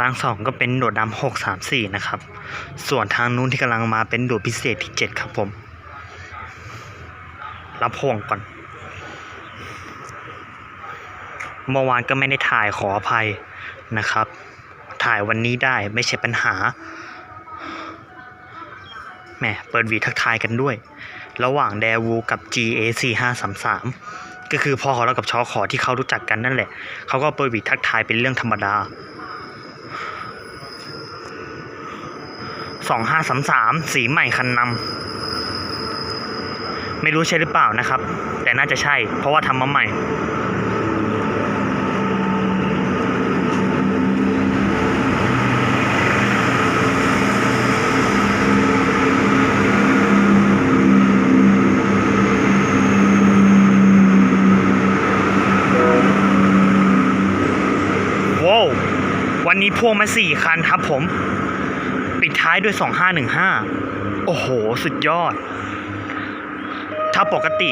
รางสองก็เป็นโดดดำหกสามสี่นะครับ ส่วนทางนู้นที่กำลังมาเป็นโดดพิเศษที่เจ็ดครับผม รับห่วงก่อน เมื่อวานก็ไม่ได้ถ่ายขออภัยนะครับ ถ่ายวันนี้ได้ไม่ใช่ปัญหาแหมเปิดวีทักทายกันด้วย ระหว่างแดวูกับ GA 4 5 3 3ก็คือพ่อเขาแล้วกับชอขอที่เขารู้จักกันนั่นแหละ เขาก็เปิดวีทักทายเป็นเรื่องธรรมดา สองห้าสามสามสีใหม่คันนำไม่รู้ใช่หรือเปล่านะครับ แต่น่าจะใช่ เพราะว่าทำมาใหม่ว้าววันนี้พ่วงมาสี่คันครับผม ปิดท้ายด้วย 2515 โอ้โห สุดยอด ถ้าปกติ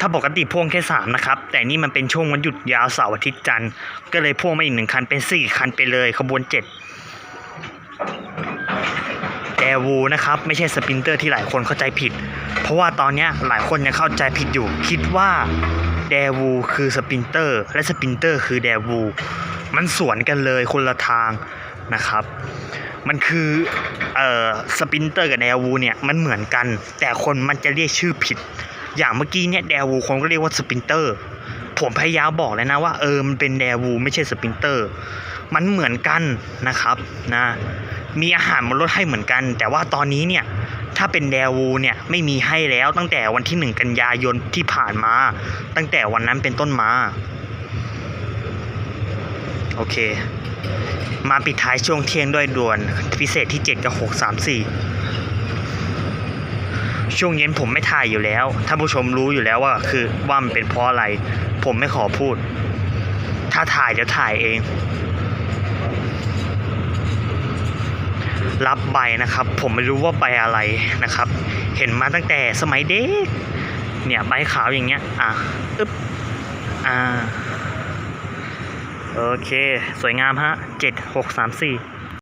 ถ้าปกติพ่วงแค่ 3 นะครับ แต่นี่มันเป็นช่วงวันหยุดยาวเสาร์อาทิตย์จันทร์ ก็เลยพ่วงมาอีกหนึ่งคันเป็น 4 คันไปเลยขบวน 7แดวูนะครับ ไม่ใช่สปินเตอร์ที่หลายคนเข้าใจผิด เพราะว่าตอนนี้หลายคนยังเข้าใจผิดอยู่ คิดว่าแดวูคือสปินเตอร์ และสปินเตอร์คือแดวูมันสวนกันเลยคนละทาง นะครับ มันคือเอ่อสปินเตอร์กับแดวูเนี่ยมันเหมือนกัน แต่คนมันจะเรียกชื่อผิด อย่างเมื่อกี้เนี่ยแดวูคนก็เรียกว่าสปินเตอร์ผมพยายามบอกเลยนะว่าเออมันเป็นแดวูไม่ใช่สปินเตอร์ มันเหมือนกันนะครับนะมีอาหารบนรถให้เหมือนกัน แต่ว่าตอนนี้เนี่ยถ้าเป็นแดวูเนี่ยไม่มีให้แล้วตั้งแต่วันที่หนึ่งกันยายนที่ผ่านมา ตั้งแต่วันนั้นเป็นต้นมา โอเค มาปิดท้ายช่วงเที่ยงด้วยด่วน พิเศษที่ 7 กับ 6 3 4 ช่วงเย็นผมไม่ถ่ายอยู่แล้วท่านผู้ชมรู้อยู่แล้วว่า คือว่ามันเป็นเพราะอะไร ผมไม่ขอพูด ถ้าถ่ายเดี๋ยวถ่ายเอง รับใบนะครับ ผมไม่รู้ว่าใบอะไรนะครับ เห็นมาตั้งแต่สมัยเด็กเนี่ยใบขาวอย่างเงี้ย อะอึ๊บอ่า โอเค สวยงามฮะเจ็ดหกสามสี่